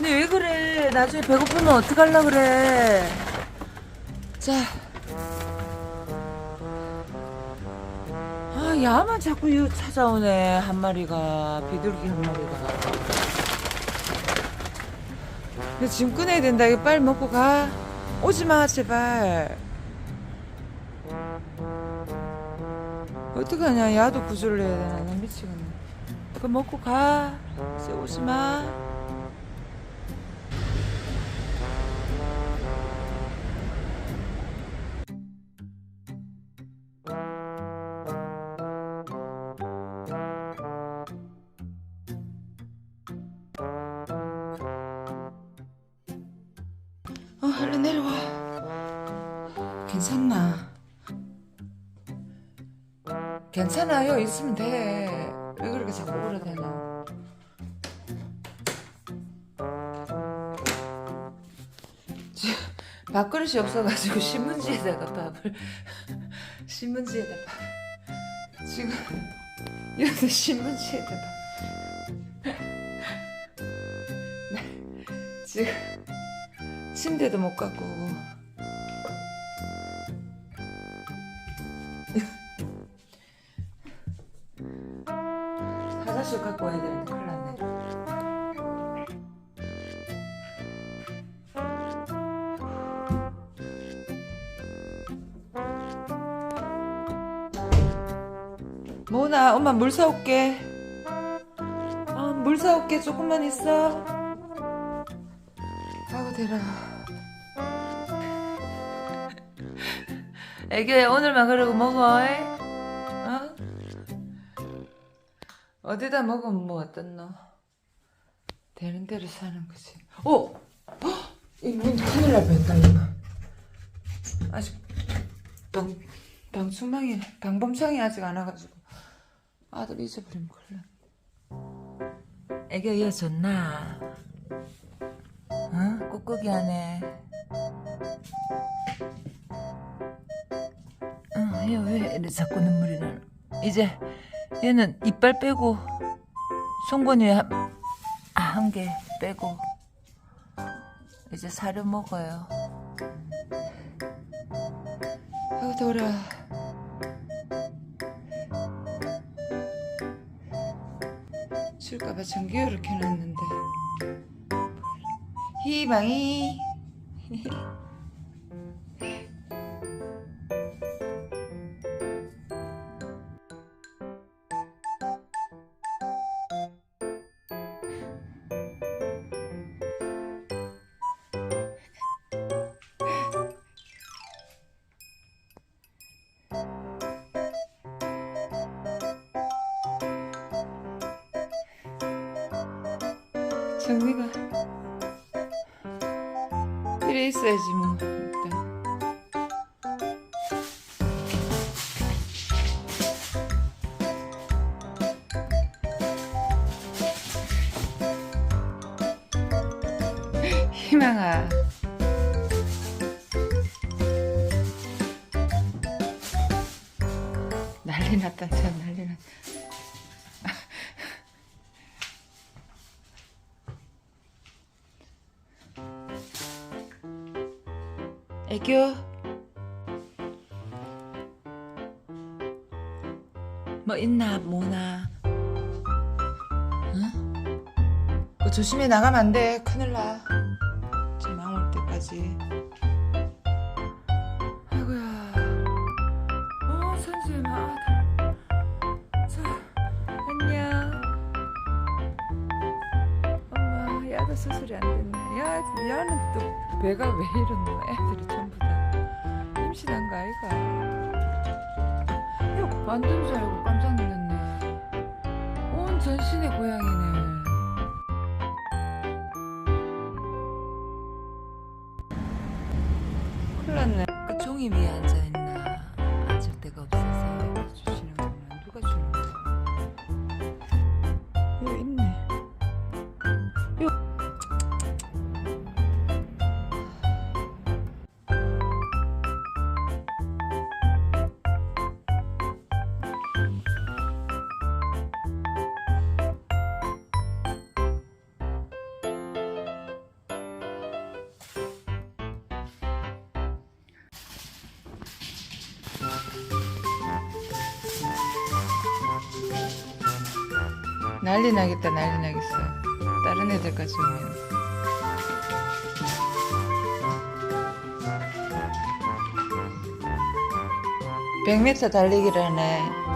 근데 왜 그래? 나중에 배고프면 어떡하려 그래? 자. 아, 야만 자꾸 이 찾아오네. 한 마리가. 비둘기 한 마리가. 근데 짐 꺼내야 된다. 이거 빨리 먹고 가. 오지 마, 제발. 어떡하냐. 야도 구조를 해야 되나. 나 미치겠네. 그거 먹고 가. 이제 오지 마. 얼른 내려와. 괜찮나? 괜찮아요. 있으면 돼. 왜 그렇게 자꾸? 지- 밥그릇이 없어가지고 신문지에다가 밥을 신문지에다 밥 지금 이렇게 신문지에다 밥 네, 지금 침대도 못 갖고. 화장실 갖고 와야 되는데 큰일 났네. 모나 엄마 물 사올게. 어, 물 사올게. 조금만 있어. 아고 대라 애기야 오늘만 그러고 먹어 에? 어? 어디다 먹으면 뭐 어떻노 되는 대로 사는 거지 오! 이문 큰일 날 뻔했다 이거 아직 방, 방충망이 방범창이 아직 안 와가지고 아들 잊어버리면 큰일 나 애기야 얘 졌나? 어? 꾹꾹이 하네 어, 얘왜 이래 자꾸 눈물이 나나 이제 얘는 이빨 빼고 송곳니 한 개 빼고 이제 사료 먹어요. 아우 더워라. 줄까봐 전기요를 켜놨는데. 희망이 정리가 이래 있어야지 뭐. 일단. 희망아. 난리 났다 참 난리 났다 애교. 뭐 있나 뭐나. 응? 그 조심히 나가면 안돼. 큰일 나. 지금 망올 때까지 엄마 야도 수술이 안 됐네 야 야는 또 배가 왜 이러노 애들이 전부 다. 임신한 거 아이가. 야 완전 줄 알고 깜짝 놀랐네. 온 전신에 고양이네. 큰일 났네. 그 종이 위에 앉아있나 난리 나겠다 난리 나겠어. 다른 애들까지 오면. (100m) 달리기를 하네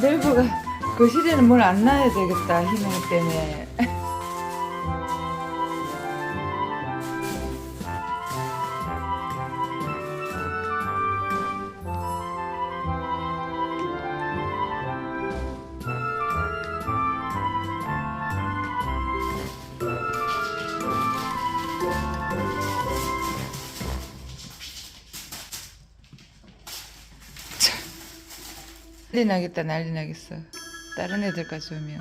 넬브가 그 시대는 뭘 안 놔야 되겠다 희망 때문에 난리 나겠다 난리 나겠어. 다른 애들까지 오면